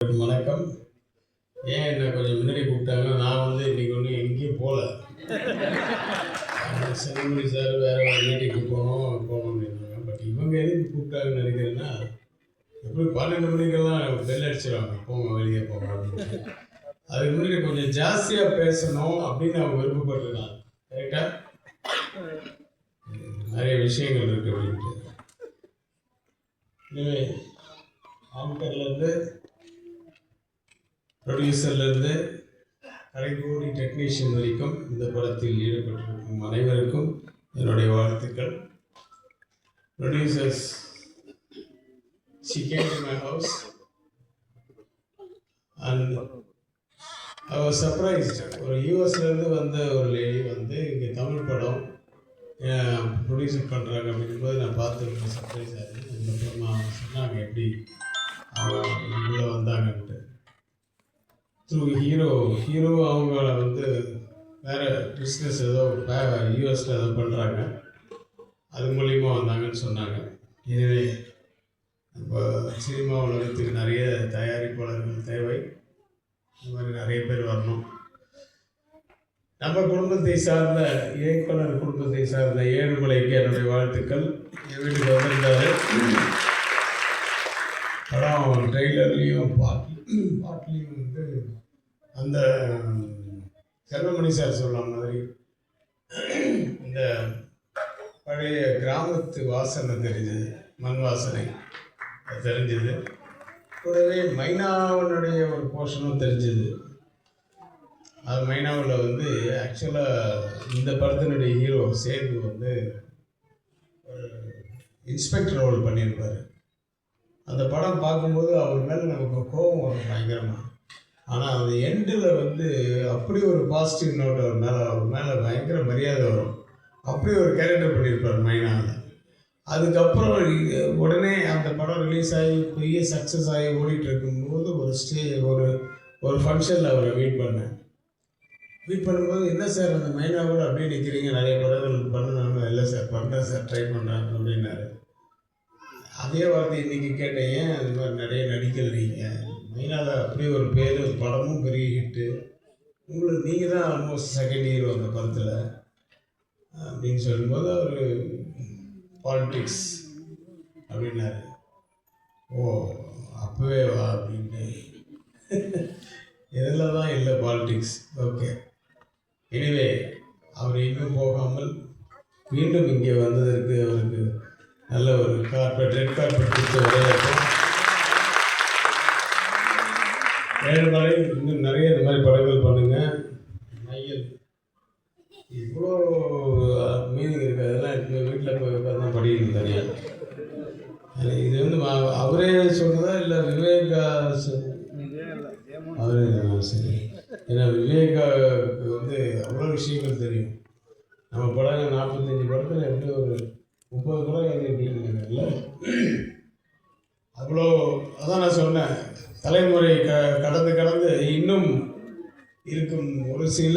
வணக்கம். ஏன் என்ன கொஞ்சம் முன்னாடி கூப்பிட்டாங்க நான் வந்து இன்றைக்கி ஒன்றும் எங்கேயும் போகல. செல்லுமணி சார் வேறு ஒரு மீட்டிங்கு போகணும் போகணும் அப்படின்னாங்க பட் இவங்க எதுக்கு கூப்பிட்டாங்கன்னு நினைக்கிறேன்னா எப்படி பன்னெண்டு மணிக்கெல்லாம் பெல் அடிச்சிடுவாங்க போங்க வெளியே போங்க அப்படின்னு. அதுக்கு முன்னாடி கொஞ்சம் ஜாஸ்தியாக பேசணும் அப்படின்னு அவங்க விருப்பப்பட்டிருக்காங்க. கரெக்டாக நிறைய விஷயங்கள் இருக்கு அப்படின்ட்டு. எனவே ஆங்கர்லேருந்து ப்ரொடியூசர்லேருந்து கடைக்கோடி டெக்னீஷியன் வரைக்கும் இந்த படத்தில் ஈடுபட்டிருக்கும் அனைவருக்கும் என்னுடைய வாழ்த்துக்கள். Producers she came to my house and I was surprised. ஒரு யூஎஸ்லேருந்து வந்த ஒரு லேடி வந்து இங்கே தமிழ் படம் ப்ரொடியூசர் பண்ணுறாங்க அப்படிங்கும்போது நான் பார்த்துருக்கேன் சர்ப்ரைஸ் ஆகுது அதுக்கப்புறமா சொன்னாங்க எப்படி அவங்க உள்ளே வந்தாங்கன்ட்டு. த்ரூ ஹீரோ ஹீரோ அவங்கள வந்து வேறு பிஸ்னஸ் ஏதோ யூஎஸில் ஏதோ பண்ணுறாங்க அது மூலிமா வந்தாங்கன்னு சொன்னாங்க. எனவே இப்போ சினிமா உலகத்துக்கு நிறைய தயாரிப்பாளர்கள் தேவை. இந்த மாதிரி நிறைய பேர் வரணும். நம்ம குடும்பத்தை சார்ந்த இயக்குனர் குடும்பத்தை சார்ந்த ஏழுமலைக்கு என்னுடைய வாழ்த்துக்கள். என் வீட்டுக்கு வந்திருந்தாரு படம் ட்ரெய்லர்லேயும் பாட்டு பாட்டிலையும் வந்து அந்த செல்வமணி சார் சொல்ல மாதிரி இந்த பழைய கிராமத்து வாசனை தெரிஞ்சது மண் வாசனை. அது தெரிஞ்சது. கூடவே மைனாவனுடைய ஒரு போர்ஷனும் தெரிஞ்சது. அது மைனாவில் வந்து ஆக்சுவலாக இந்த படத்தினுடைய ஹீரோ சேது வந்து இன்ஸ்பெக்டர் ரோல் பண்ணியிருப்பார். அந்த படம் பார்க்கும்போது அவர் மேலே நமக்கு கோபம் வரும் பயங்கரமாக ஆனால் அந்த எண்டில் வந்து அப்படி ஒரு பாசிட்டிவ் நோட் அவர் மேலே அவர் மேலே பயங்கர மரியாதை வரும். அப்படி ஒரு கேரக்டர் பண்ணியிருப்பார் மைனாவில் அதுக்கப்புறம் உடனே அந்த படம் ரிலீஸ் ஆகி பெரிய சக்ஸஸ் ஆகி ஓடிட்டு இருக்கும்போது ஒரு ஸ்டேஜ் ஒரு ஒரு ஃபங்க்ஷனில் அவரை மீட் பண்ணேன். மீட் பண்ணும்போது என்ன சார் அந்த மைனாவோட அப்படியே நிற்கிறீங்க நிறைய படங்கள் பண்ணணும் இல்லை சார் பண்ணுறேன் சார் ட்ரை பண்ணுறேன் அப்படின்னாரு. அதே வார்த்தை இன்றைக்கி கேட்டேன். ஏன் அது மாதிரி நிறைய நடிக்கல நீங்கள் அப்படியே ஒரு பேர் படமும் பெரிய ஹிட்டு. உங்களுக்கு நீங்கள் தான் ஆல்மோஸ்ட் செகண்ட் இயர் அந்த படத்தில். அப்படின்னு சொல்லும்போது அவர் பாலிட்டிக்ஸ் அப்படின்னாரு. ஓ அப்போவே வா அப்படின்னு. இதில் தான் இல்லை பாலிட்டிக்ஸ் ஓகே எனிவே அவர் இன்னும் போகாமல் மீண்டும் இங்கே வந்ததற்கு அவருக்கு நல்ல ஒரு கார்பெட் ரெட் கார்பெட் கொடுத்து வரவேற்போம் ஏழுமலை இன்னும் நிறைய இந்த மாதிரி படங்கள் பண்ணுங்கள் மையல். இவ்வளோ மீனிங் இருக்குது அதெல்லாம் இப்போ வீட்டில் போய் உட்காந்து படிக்கணும் தனியாக இது வந்து அவரே சொன்னதா இல்லை விவேகா அவரே சரி. ஏன்னா விவேகாவுக்கு வந்து அவ்வளோ விஷயங்கள் தெரியும். நம்ம படம் நாற்பத்தஞ்சு படத்தில் எப்படி ஒரு முப்பது படம் எழுதிருக்கீங்கல்ல அவ்வளோ அதான் நான் சொன்னேன். தலைமுறை க கடந்து கடந்து இன்னும் இருக்கும் ஒரு சில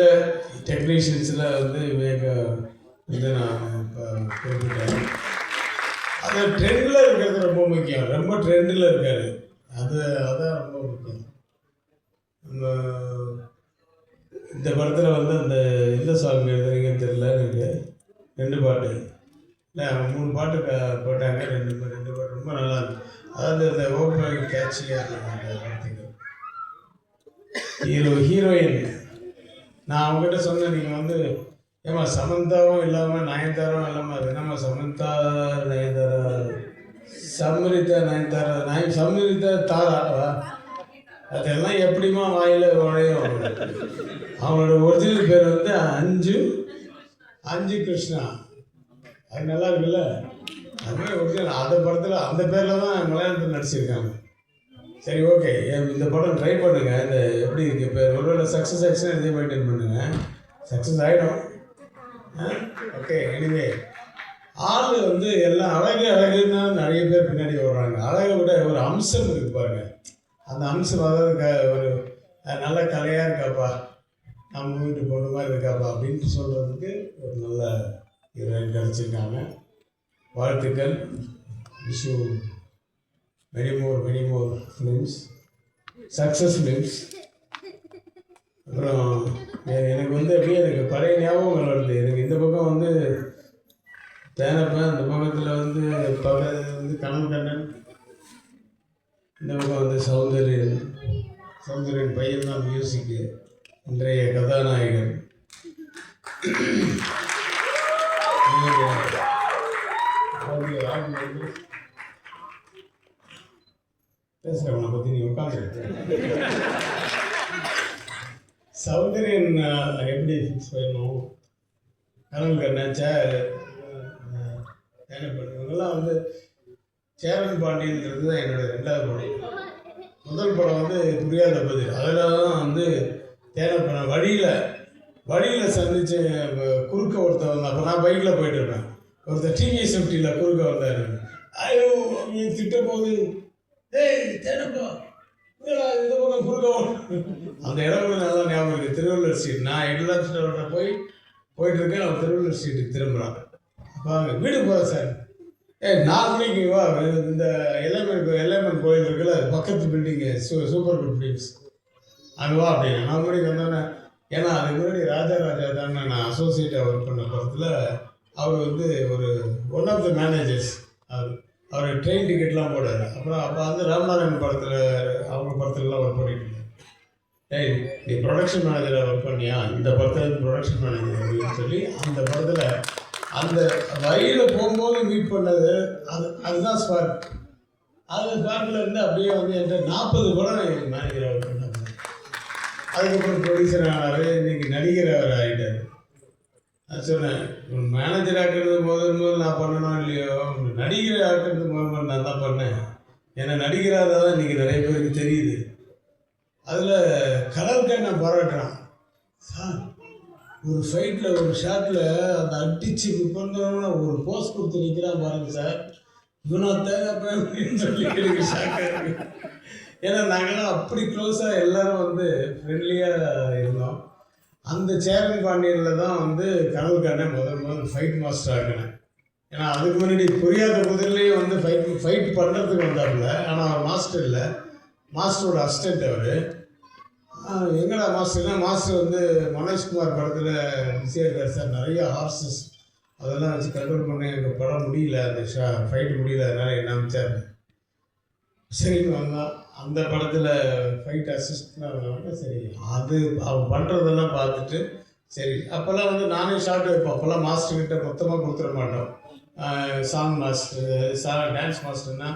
டெக்னீஷியன்ஸில் வந்து வேக வந்து நான் இப்போ குறிப்பிட்டேன். அது ட்ரெண்டில் இருக்கிறது ரொம்ப முக்கியம். ரொம்ப ட்ரெண்டில் இருக்காரு. அது அதான் ரொம்ப முக்கியம். நம்ம இந்த படத்தில் வந்து அந்த எந்த சாங் எழுதுறீங்கன்னு தெரியல எனக்கு ரெண்டு பாட்டு. மூணு பாட்டு போட்டாங்க. ரெண்டு ரெண்டு பாட்டு ரொம்ப நல்லா இருக்கு அதாவது அந்த ஓப்பன் கேட்சியாக இருக்காங்க வார்த்தைகள். Hero heroine. நான் அவங்ககிட்ட சொன்னேன் நீங்கள் வந்து ஏமா சமந்தாவும் இல்லாமல் நயன்தாராவும் இல்லாமல் அது என்னம்மா சமந்தா நயன்தாரா? சம்ரிதா நயன்தாரா? நய சம்ரிதா தாராவா அதெல்லாம் எப்படிம்மா வாயில் உழையும் அவங்களோட ஒரிஜினல் பேர் வந்து அஞ்சு அஞ்சு கிருஷ்ணா. அது நல்லா இருக்குல்ல? அது ஒரிஜினல் அந்த படத்தில் அந்த பேரில் தான் மலையாளத்தில் நடிச்சிருக்காங்க. சரி ஓகே இந்த படம் ட்ரை பண்ணுங்கள் இந்த எப்படி இருக்கு? இப்போ ஒருவேளை சக்ஸஸ் ஆச்சுன்னா இதே மெயின்டைன் பண்ணுங்கள் சக்ஸஸ் ஆகிடும் ஓகே எனிவே ஆள் வந்து எல்லாம் அழகு அழகுன்னா நிறைய பேர் பின்னாடி வர்றாங்க. அழகை விட ஒரு அம்சம் இருக்கு பாருங்கள் அந்த அம்சம் அதாவது க- ஒரு நல்ல கலையாக இருக்காப்பா. நம்ம வீட்டு பொண்ணு மாதிரி இருக்காப்பா. அப்படின்னு சொல்கிறதுக்கு ஒரு நல்ல ஹீரோயின் கிடச்சிருக்காங்க. வாழ்த்துக்கள். Wish you many more many more films success films அப்புறம் எனக்கு வந்து அப்படியே எனக்கு பழைய ஞாபகம் வருது எனக்கு இந்த பக்கம் வந்து தேனப்பன் இந்த பக்கத்தில் வந்து பக்கத்தில் வந்து கணவன் கண்ணன் இந்த பக்கம் வந்து சௌந்தர்யன். சௌந்தர்யன் பையன் தான் மியூசிக்கு இன்றைய கதாநாயகன். பேசுகிறவனை பற்றி நீங்கள் உட்காந்து சௌந்தரியன் எப்படி ஃபிக்ஸ் பண்ணணும்? கனல் கண்ணன் சே இவங்கெல்லாம் வந்து சேரன் பாண்டியன்றது தான் என்னோட ரெண்டாவது படம். முதல் படம் வந்து புரியாத பதில். அதில் தான் வந்து தேனப்பன வழியில் வழியில் சந்திச்சு குறுக்க ஒருத்தர் வந்தான் அப்போ நான் பைக்கில் போயிட்டு இருப்பேன். ஒருத்தர் டிவிஎஸ் ஃபிஃப்டியில் குறுக்க வந்தார். ஐயோ நீ திட்ட போகுது ஏய் தேனப்பா இந்த பக்கம் குறுக்க அந்த இடம் நல்லா ஞாபகம் இருக்குது திருவள்ளுவர் ஸ்ட்ரீட் நான் எல்லாம் ஸ்டோர்கிட்ட போய் போயிட்டு இருக்கேன். அவன் திருவள்ளுவர் ஸ்ட்ரீட்டுக்கு திரும்புகிறான் வாங்க வீடு போகிறேன் சார். ஏ நாலு மணிக்கு வா. இந்த எல்எம்என் எல்எம்என் கோயில் இருக்குல்ல பக்கத்து பில்டிங்கு சூ சூப்பர் குட் பில்டிங்ஸ் அங்கே வா அப்படின்னு. நாலு மணிக்கு வந்தோன்னே ஏன்னா அதுக்கு முன்னாடி ராஜா ராஜா தான் நான் அசோசியேட்டாக ஒர்க் பண்ண படத்தில் அவர் வந்து ஒரு ஒன் ஆஃப் த மேனேஜர்ஸ் அவர் அவர் ட்ரெயின் டிக்கெட்லாம் போடாரு. அப்புறம் அப்போ வந்து ராமநாராயணன் படத்தில் அவங்க படத்துலலாம் ஒர்க் பண்ணிட்டு இருந்தார். ஏய் நீ ப்ரொடக்ஷன் மேனேஜராக ஒர்க் பண்ணியா? இந்த படத்தில் ப்ரொடக்ஷன் மேனேஜர் அப்படின்னு சொல்லி அந்த படத்தில் அந்த வழியில் போகும்போது மீட் பண்ணது அது அதுதான் ஸ்பார்க் அந்த ஸ்பார்க்கில் இருந்து அப்படியே வந்து என்கிட்ட நாற்பது படம் மேனேஜராக ஒர்க் பண்ணேன். அதுக்கப்புறம் ப்ரொடியூசர் ஆனார் இன்னைக்கு நடிகர் அவர் ஆகிட்டார் நான் சொன்னேன் மேனேஜர் ஆக்கிறது முதல் முதல் நான் பண்ணணும் இல்லையோ? நடிகர் ஆக்கிறது முதல் நான் தான் பண்ணேன். ஏன்னா நடிகராக தான் இன்றைக்கி நிறைய பேருக்கு தெரியுது. அதில் கலர்க்கை நான் பாராட்டுறான் சார் ஒரு ஃபைட்டில் ஒரு ஷாட்டில் அந்த அடிச்சு பண்ணவன ஒரு போஸ் கொடுத்து நிற்கிறான் பாருங்க சார். இவனா தேவைப்பேன் அப்படின்னு சொல்லி எனக்கு ஷாக்காக இருக்குது ஏன்னா நாங்களாம் அப்படி க்ளோஸாக எல்லாரும் வந்து ஃப்ரெண்ட்லியாக இருந்தோம். அந்த சேரன் பாண்டியனில் தான் வந்து கனல் கண்ணன் முதல் முதல் ஃபைட் மாஸ்டர் ஆக்கினேன். ஏன்னா அதுக்கு முன்னாடி புரியாத முதல்லையும் வந்து ஃபைட் ஃபைட் பண்ணுறதுக்கு வந்தாப்புல. ஆனால் அவர் மாஸ்டர் இல்லை. மாஸ்டரோட அசிஸ்டண்ட் அவர். எங்கடா மாஸ்டர்னா மாஸ்டர் வந்து மனோஜ்குமார் படத்தில் பிஸியாக இருக்கார் சார். நிறைய ஹார்சஸ் அதெல்லாம் வச்சு கண்ட்ரோல் பண்ண எனக்கு படம் முடியல. அந்த ஷா ஃபைட் முடியல. அதனால் என்ன அமைச்சார் சரின்னு வந்தான். அந்த படத்தில் ஃபைட் அசிஸ்டன்ட் சரி. அது அவன் பண்ணுறதெல்லாம் பார்த்துட்டு சரி. அப்போல்லாம் வந்து நானே ஷார்ட் வைப்போம் அப்போல்லாம் மாஸ்டர்கிட்ட மொத்தமாக கொடுத்துட மாட்டோம். சாங் மாஸ்டர் சா டான்ஸ் மாஸ்டர்னா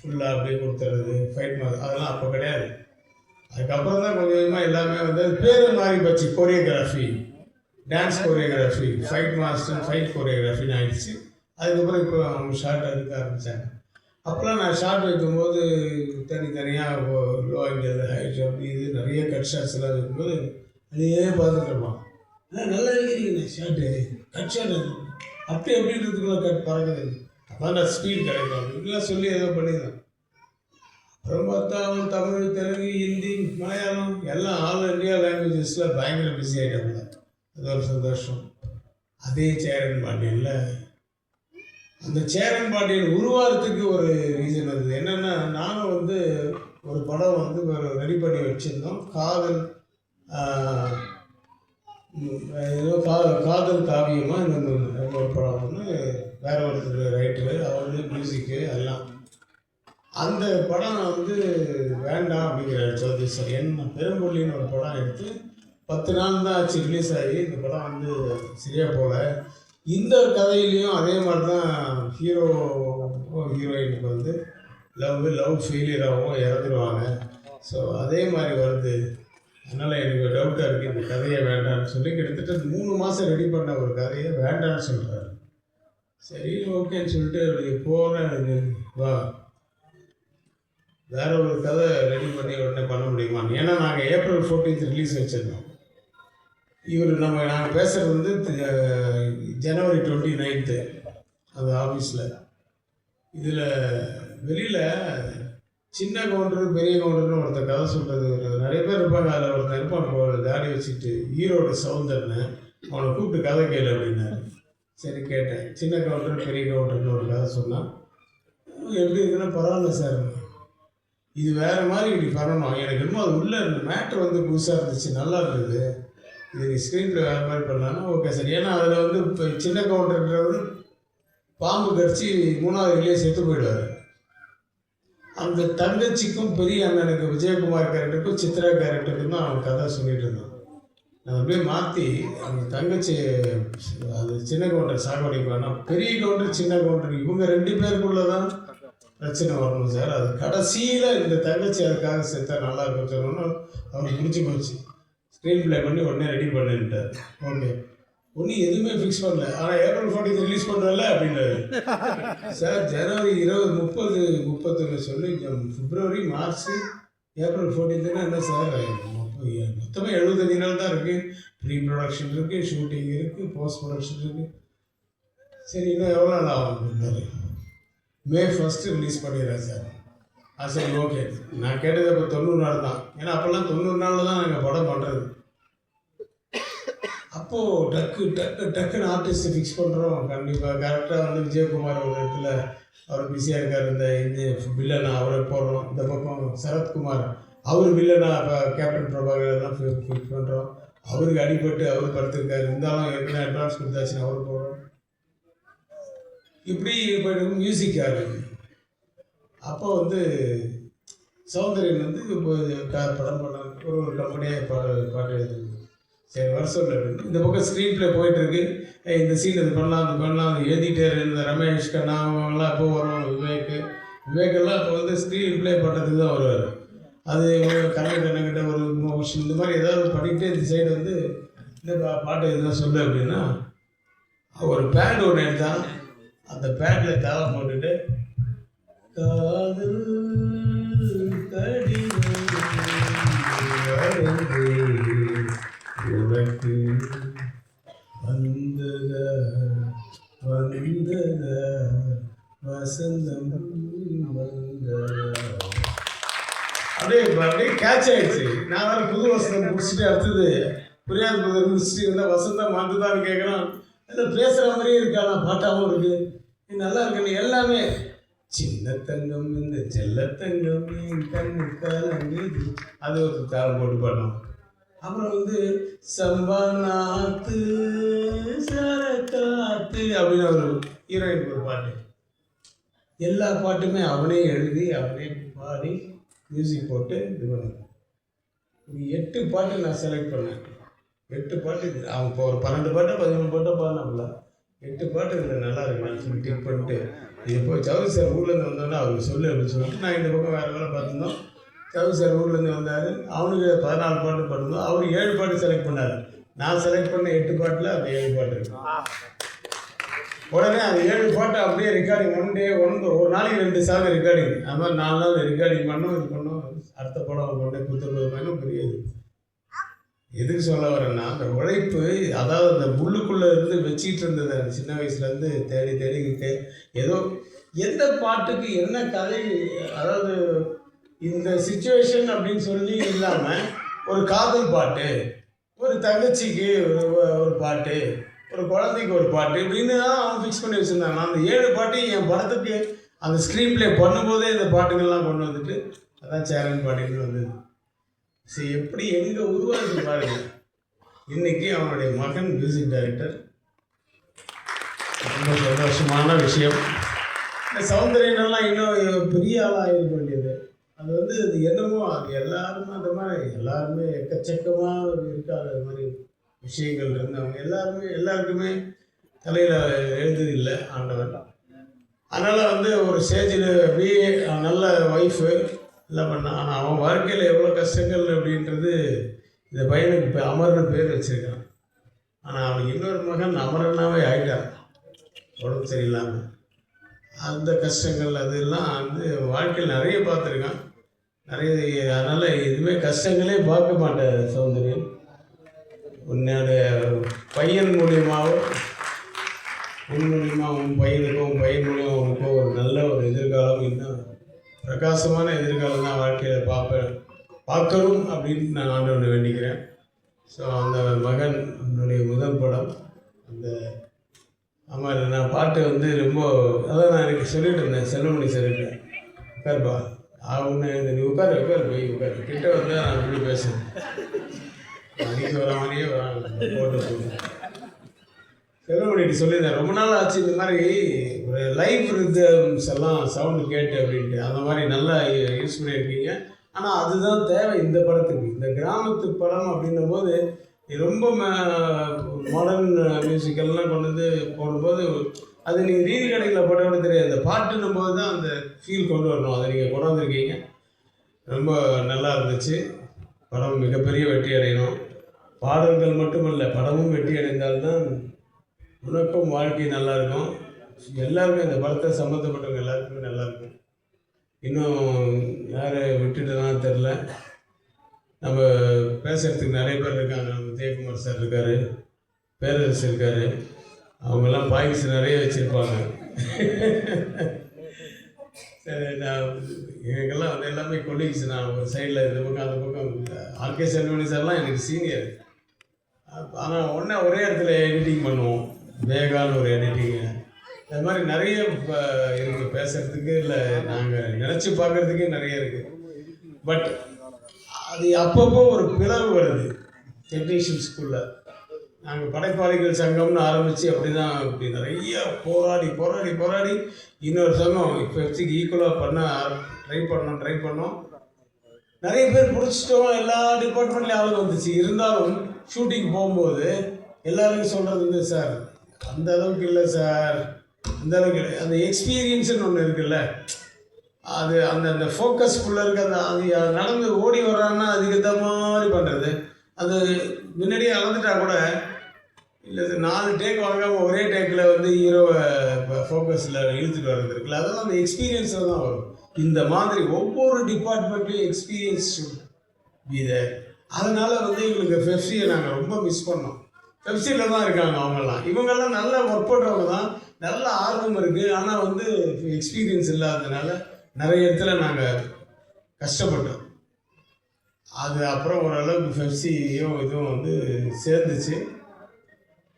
ஃபுல்லாக அப்படியே கொடுத்துறது ஃபைட் மாஸ்டர் அதெல்லாம் அப்போ கிடையாது. அதுக்கப்புறம் தான் கொஞ்சம் கொஞ்சமாக எல்லாமே வந்து பேர் மாறி போச்சு. Choreography dance choreography fight master fight கோரியோகிராஃபின்னு ஆயிடுச்சு. அதுக்கப்புறம் இப்போ அவங்க ஷார்ட் எடுக்க ஆரம்பித்தாங்க அப்போல்லாம் நான் ஷார்ட் வைக்கும்போது தனித்தனியாக லோ ஆங்கிள் ஹைட் அப்படி இது நிறைய கட் ஷாட்ஸ் எல்லாம் வைக்கும்போது அதையே பார்த்துட்டு இருப்பான். நல்லா இருக்கிறீங்கண்ணே ஷார்ட்டு கட் ஷார்ட் அப்படி அப்படின்றதுக்குள்ள கட் பறக்குது. அதான் நான் ஸ்பீட் கிடைக்கும் இப்படிலாம் சொல்லி ஏதோ பண்ணிடுறேன். அப்புறம் பார்த்தா அவன் தமிழ் தெலுங்கு ஹிந்தி மலையாளம் எல்லாம் ஆல் இந்தியா லாங்குவேஜஸில் பயங்கர பிஸி ஆகிட்டாங்க அது ஒரு சந்தோஷம். அதே சேரன் பாண்டியனில் அந்த சேரன் பாண்டியன் உருவாகிறதுக்கு ஒரு ரீசன் இருந்தது என்னென்னா நானும் வந்து ஒரு படம் வந்து ஒரு ரெடி பண்ணி வச்சுருந்தோம். காதல் ஏதோ கா காதல் காவியமாக இந்த ஒரு படம் வந்து வேற ஒருத்தர் ரைட்டரு அவர் மியூசிக்கு எல்லாம். அந்த படம் வந்து வேண்டாம் அப்படிங்கிற சௌத்ரி சார் என்ன பெரும்புள்ளின்னு ஒரு படம் எடுத்து பத்து நாள் தான் ஆச்சு ரிலீஸ் ஆகி. இந்த படம் வந்து சரியாக போகல. இந்த கதையிலையும் அதே மாதிரி தான் ஹீரோ ஹீரோயினுக்கு வந்து லவ் லவ் ஃபெயிலியராகவும் இறந்துருவாங்க. ஸோ அதே மாதிரி வருது. அதனால் எனக்கு டவுட்டாக இருக்குது இந்த கதையை வேண்டாம்னு சொல்லி கிட்டத்தட்ட மூணு மாதம் ரெடி பண்ண ஒரு கதையை வேண்டாம்னு சொல்கிறாரு சரி ஓகேன்னு சொல்லிட்டு அப்படி போகிறேன் வா. வேற ஒரு கதை ரெடி பண்ணி உடனே பண்ண முடியுமா? ஏன்னா நாங்கள் ஏப்ரல் ஃபோர்டீன்த் ரிலீஸ் வச்சுருந்தோம். இவர் நம்ம நாங்கள் பேசுகிறது வந்து ஜனவரி டுவெண்ட்டி நைன்த்து அந்த ஆஃபீஸில் இதில் வெளியில் சின்ன கவுண்டர் பெரிய கவுண்டர்னு ஒருத்தர் கதை சொல்கிறது ஒரு நிறைய பேர் இருப்பாங்க அதில் ஒருத்தர் இருப்பான் ஒரு தாடி வச்சுட்டு ஈரோடு சவுந்தர்னு அவனை கூப்பிட்டு கதை கேளு அப்படின்னாரு. சரி கேட்டேன். சின்ன கவுண்டர் பெரிய கவுண்டர்னு ஒரு கதை சொன்னான். எப்படி இருக்குன்னா பரவாயில்ல சார். இது வேறு மாதிரி இப்படி பண்ணணும். எனக்கு இன்னும் அது உள்ளே மேட்ரு வந்து புதுசாக இருந்துச்சு. நல்லா இருந்தது. இது ஸ்க்ரீன் ஸ்க்ரீனில் வேறு மாதிரி பண்ணலான்னா ஓகே சார் ஏன்னா அதில் வந்து இப்போ சின்ன கவுண்டர்ன்றவர் பாம்பு கடிச்சு மூணாவது வெளியே செத்து போயிடுவார். அந்த தங்கச்சிக்கும் பெரிய அண்ணனுக்கு விஜயகுமார் கேரக்டருக்கும் சித்ரா கேரக்டருக்கும் தான் அவன் கதை சொல்லிட்டு இருந்தான். நான் அப்படியே மாற்றி அந்த தங்கச்சி அது சின்ன கவுண்டர் சாகடிப்பானா பெரிய கவுண்டர் சின்ன கவுண்டர் இவங்க ரெண்டு பேருக்குள்ள தான் பிரச்சனை வரணும் சார் அது கடைசியில் இந்த தங்கச்சி அதுக்காக செத்தா நல்லா இருக்கும் சொல்லணும்னு அவனுக்கு முடிஞ்சு போச்சு. ஸ்க்ரீன் ப்ளே பண்ணி உடனே ரெடி பண்ணிட்டார். ஓகே. ஒன்றும் எதுவுமே ஃபிக்ஸ் பண்ணல. ஆனால் ஏப்ரல் ஃபோர்டீன் ரிலீஸ் பண்ணுறல அப்படின்னாரு. சார் ஜனவரி இருபது முப்பது முப்பத்தொன்று சொல்லி பிப்ரவரி மார்ச் ஏப்ரல் ஃபோர்டீன்த்துனா என்ன சார் முப்பது மொத்தமாக எழுபத்தஞ்சு நாள் தான் இருக்குது ப்ரீ ப்ரொடக்ஷன் இருக்குது ஷூட்டிங் இருக்குது போஸ்ட் ப்ரொடக்ஷன் இருக்குது சரி இன்னும் எவ்வளோ நாள் ஆகும்? அப்படின்னாரு மே ஃபஸ்ட்டு ரிலீஸ் பண்ணிடுறேன் சார் ஆ சரி ஓகே நான் கேட்டது இப்போ தொண்ணூறு நாள் தான். ஏன்னா அப்போல்லாம் தொண்ணூறு நாளில் தான் நாங்கள் படம் பண்ணுறது அப்போது டக்கு டக்கு டக்குன்னு ஆர்டிஸ்ட் ஃபிக்ஸ் பண்ணுறோம் கண்டிப்பாக கரெக்டாக வந்து விஜயகுமார் ஒரு இடத்துல அவர் பிஸியாக இருக்கார். இந்த இந்த வில்லனா அவரை போடுறோம். இந்த பக்கம் சரத்குமார் அவர் வில்லனா இப்போ கேப்டன் பிரபாகர் தான் ஃபிக்ஸ் பண்ணுறோம் அவருக்கு அடிபட்டு அவர் படுத்திருக்காரு. இருந்தாலும் ஏற்கனவே அட்வான்ஸ் கொடுத்தாச்சுன்னு அவர் போடுறோம் இப்படி போயிட்டு மியூசிக் யாரு? அப்போ வந்து சௌந்தர்யன் வந்து இப்போ படம் பண்ண ஒரு ஒரு கம்பெனியாக பாட்டு பாட்டு சரி வர சொல்ல இந்த பக்கம் ஸ்க்ரீன் ப்ளே போயிட்டுருக்கு. இந்த சீன் இது பண்ணலாம் அது பண்ணலாம். அது எழுதிட்டே இருந்த ரமேஷ் கண்ணா அவங்கெல்லாம் அப்போ வரும் விவேக். விவேக்கெல்லாம் இப்போ வந்து ஸ்க்ரீன் ப்ளே பண்ணுறதுக்கு தான் வருவார். அது கண்ணன் கண்ணங்கிட்ட ஒரு மோஷன் இந்த மாதிரி ஏதாவது பண்ணிக்கிட்டே இந்த சைடு வந்து இந்த பா- பாட்டு எதுனா சொல்லு அப்படின்னா ஒரு பேண்ட் ஒன்று எடுத்தான் அந்த பேட்டில் தேவை போட்டுட்டு காதல் கடிதம் வருது உனக்கு வந்தத வசந்தம் வந்ததா அப்படியே அப்படியே கேட்ச் ஆயிடுச்சு. நான் வேற புது வசந்தம் முடிச்சுட்டு அடுத்தது புரியாத புது முடிச்சுட்டு இருந்தால் வசந்தம் வந்துதான்னு கேட்குறான் அதில் பேசுகிற மாதிரியே இருக்கா நான் பாட்டாவும் இருக்குது இது நல்லா இருக்கு எல்லாமே சின்ன தங்கம் இந்த செல்ல தங்கம் என் கண்ணு கலங்குது அது ஒரு தாளம் போட்டு பாடணும். அப்புறம் வந்து சம்பனாத்து சரக்காத்து அப்படின்னு ஒரு ஹீரோயின் ஒரு பாட்டு. எல்லா பாட்டுமே அவனே எழுதி அவனே பாடி மியூசிக் போட்டு இது பண்ணான் எட்டு பாட்டு நான் செலக்ட் பண்ணேன். எட்டு பாட்டு இது அவன் இப்போ ஒரு பன்னெண்டு பாட்டோ பதிமூணு பாட்டோ பாடினாப்புல. எட்டு பாட்டு இதில் நல்லா இருக்கு. நான் சொல்லி டிக் பண்ணிட்டு. இது போய் சார் ஊர்லேருந்து வந்தோன்னே அவருக்கு சொல்லு அப்படின்னு சொல்லிட்டு நான் இந்த பக்கம் வேறு வேலை பார்த்துருந்தோம். சவுரி சார் ஊர்லேருந்து வந்தார். அவனுக்கு பதினாலு பாட்டு பண்ணிருந்தோம் அவர் ஏழு பாட்டு செலக்ட் பண்ணார். நான் செலக்ட் பண்ண எட்டு பாட்டில் அந்த ஏழு பாட்டு இருக்கும் உடனே அந்த ஏழு பாட்டு அப்படியே ரெக்கார்டிங் ஒன் டே ஒன் ஒரு நாளைக்கு ரெண்டு சாங் ரெக்கார்டிங் அது மாதிரி நாலு நாள் ரெக்கார்டிங் பண்ணோம் இது பண்ணோம். அடுத்த படம் கொண்டு போய் குத்துறது பயணம் புரியுது எதுக்கு சொல்ல வரேன்னா அந்த உழைப்பு அதாவது அந்த முள்ளுக்குள்ளே இருந்து வச்சிட்டு இருந்தது அந்த சின்ன வயசுலேருந்து தேடி தேடிக்கிட்டு ஏதோ எந்த பாட்டுக்கு என்ன கதை அதாவது இந்த சுச்சுவேஷன் அப்படின்னு சொல்லி இல்லாமல் ஒரு காதல் பாட்டு ஒரு தங்கச்சிக்கு ஒரு ஒரு பாட்டு ஒரு குழந்தைக்கு ஒரு பாட்டு இப்படின்னு தான் அவன் ஃபிக்ஸ் பண்ணி வச்சுருந்தாங்க நான் அந்த ஏழு பாட்டையும் என் படத்துக்கு அந்த ஸ்க்ரீன் ப்ளே பண்ணும்போதே இந்த பாட்டுங்கள்லாம் கொண்டு வந்துட்டு அதான் சேரன் பாட்டுன்னு வந்தது. சரி எப்படி எங்கே உருவாகுது பாருங்க. இன்னைக்கு அவனுடைய மகன் மியூசிக் டைரக்டர் ரொம்ப சந்தோஷமான விஷயம். இந்த சௌந்தரியனெல்லாம் இன்னும் பெரிய ஆளாக இருக்க வேண்டியது. அது வந்து அது என்னமோ அது எல்லாருமே அந்த மாதிரி எல்லாருமே எக்கச்சக்கமாக இருக்காது அது மாதிரி விஷயங்கள் இருந்தவங்க எல்லாருமே எல்லாருக்குமே தலையில் எழுதுது இல்லை ஆண்டவன் அதனால் வந்து ஒரு ஸ்டேஜில் பிஏ நல்ல ஒய்ஃபு இல்லை பண்ணான் ஆனால் அவன் வாழ்க்கையில் எவ்வளோ கஷ்டங்கள் அப்படின்றது இந்த பையனுக்கு இப்போ அமரன் பேர் வச்சுருக்கான். ஆனால் அவனுக்கு இன்னொரு மகன் அமரனாகவே ஆகிட்டான் உடம்பு சரியில்லாமல் அந்த கஷ்டங்கள் அதெல்லாம் வந்து வாழ்க்கையில் நிறைய பார்த்துருக்கான். நிறைய அதனால் எதுவுமே கஷ்டங்களே பார்க்க மாட்டேன் சௌந்தர்யம் உன்னோட பையன் மூலியமாவோ உன் மூலியமாக உன் பையனுக்கும் உன் பையன் மூலியமாக உனக்கும் ஒரு நல்ல ஒரு எதிர்காலம் இன்னும் பிரகாசமான எதிர்காலம் தான் வாழ்க்கையில் பார்ப்பேன் பார்க்கணும் அப்படின்னு நான் ஆண்டவனை வேண்டிக்கிறேன். ஸோ அந்த மகன் என்னுடைய முதல் படம். அந்த ஆமாம் நான் பாட்டு வந்து ரொம்ப அதான் நான் எனக்கு சொல்லிட்டு இருந்தேன் செல்வமணி சொல்லிட்டேன் உட்காருப்பா. அவங்க நீ உட்காரு உட்காரு போய் உட்காரு. கிட்ட வந்து நான் இப்படி பேசுறேன் அன்றைக்கி வர மாதிரியே போட்டு போட்டு. செல்வமணிட்டு சொல்லியிருந்தேன் ரொம்ப நாள் ஆச்சு இந்த மாதிரி ஒரு லைஃப் ரிதம்ஸ் எல்லாம் சவுண்டு கேட்டு அப்படின்ட்டு. அந்த மாதிரி நல்லா யூஸ் பண்ணியிருக்கீங்க. ஆனால் அதுதான் தேவை இந்த படத்துக்கு. இந்த கிராமத்து படம் அப்படின்னும் போது ரொம்ப மாடர்ன் மியூசிக்கல்லாம் கொண்டு வந்து போடும்போது அது நீங்கள் ரீதி கடைகளில் போட்ட கூட தெரியாது. அந்த பாட்டுன்னும் போது தான் அந்த ஃபீல் கொண்டு வரணும். அதை நீங்கள் கொண்டு வந்திருக்கீங்க ரொம்ப நல்லா இருந்துச்சு. படம் மிகப்பெரிய வெற்றி அடையணும். பாடல்கள் மட்டுமல்ல படமும் வெற்றி அடைந்தால்தான் உனக்கும் வாழ்க்கை நல்லா இருக்கும் எல்லாருமே இந்த படத்தை சம்மந்தப்பட்டவங்க எல்லாருக்குமே நல்லா இருக்கும் இன்னும் யாரை விட்டுட்டுதான் தெரில நம்ம பேசுகிறதுக்கு நிறைய பேர் இருக்காங்க. நம்ம ஜெயக்குமார் சார் இருக்கார் பேரரசு இருக்கார். அவங்கெல்லாம் பாயிண்ட்ஸ் நிறைய வச்சுருப்பாங்க. சரி நான் எங்களுக்கெல்லாம் வந்து எல்லாமே கொலீக்ஸ் நான் ஒரு சைடில் இந்த பக்கம் அந்த பக்கம் ஆர்கே செல்வனி சார்லாம் எனக்கு சீனியர் ஆனால் ஒன்றா ஒரே இடத்துல எடிட்டிங் பண்ணுவோம். வேகான்னு ஒரு எடிட்டிங்கு அது மாதிரி நிறைய இப்போ இருக்குது பேசுகிறதுக்கு இல்லை நாங்கள் நினச்சி பார்க்குறதுக்கே நிறைய இருக்குது பட் அது அப்பப்போ ஒரு பிளவு வருது டெக்னீஷியன் ஸ்கூலில் நாங்கள் படைப்பாளிகள் சங்கம்னு ஆரம்பித்து அப்படி தான் இப்படி நிறைய போராடி போராடி போராடி இன்னொரு சங்கம் இப்போ வச்சுக்கு ஈக்குவலாக பண்ண ட்ரை பண்ணோம் ட்ரை பண்ணோம். நிறைய பேர் பிடிச்சிட்டோம் எல்லா டிபார்ட்மெண்ட்லேயும் ஆளுங்க வந்துச்சு. இருந்தாலும் ஷூட்டிங் போகும்போது எல்லாருக்கும் சொல்கிறது வந்து சார் அந்த அளவுக்கு இல்லை சார். அந்த அளவுக்கு இல்லை. அந்த எக்ஸ்பீரியன்ஸுன்னு ஒன்று இருக்குல்ல. அது அந்த அந்த ஃபோக்கஸ்ஃபுல்லாக இருக்க அந்த அது நடந்து ஓடி வர்றாங்கன்னா அதுக்கு ஏற்ற மாதிரி பண்ணுறது அது முன்னாடியே அளந்துட்டா கூட இல்லை சார் நாலு டேக் வாங்காமல் ஒரே டேக்கில் வந்து ஹீரோவை இப்போ ஃபோக்கஸில் இழுத்துட்டு வர்றது இருக்குல்ல. அதெல்லாம் அந்த எக்ஸ்பீரியன்ஸில் தான் வரும். இந்த மாதிரி ஒவ்வொரு டிபார்ட்மெண்ட்லையும் எக்ஸ்பீரியன்ஸ் இது அதனால் வந்து எங்களுக்கு பெப்சியை நாங்கள் ரொம்ப மிஸ் பண்ணோம். பெப்சியில் தான் இருக்காங்க அவங்கெல்லாம். இவங்கெல்லாம் நல்லா ஒர்க் பண்ணுறவங்க தான். நல்ல ஆர்வம் இருக்குது ஆனால் வந்து எக்ஸ்பீரியன்ஸ் இல்லாததுனால நிறைய இடத்துல நாங்கள் கஷ்டப்பட்டோம். அது அப்புறம் ஓரளவுக்கு பெப்சியும் இதுவும் வந்து சேர்ந்துச்சு.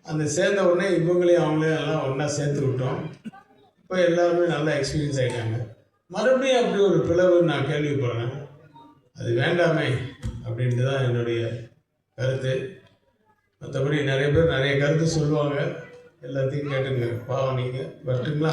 அந்த சேர்ந்த உடனே இவங்களையும் அவங்களையும் எல்லாம் ஒன்றா சேர்த்து விட்டோம். இப்போ எல்லாருமே நல்லா எக்ஸ்பீரியன்ஸ் ஆகிட்டாங்க மறுபடியும் அப்படி ஒரு பிளவு நான் கேள்விப்படுறேன். அது வேண்டாமே அப்படின்ட்டு தான் என்னுடைய கருத்து. மற்றபடி நிறைய பேர் நிறைய கருத்து சொல்லுவாங்க. எல்லாத்தையும் கேட்டுங்க. பாவம் நீங்கள் வரட்டுங்களா?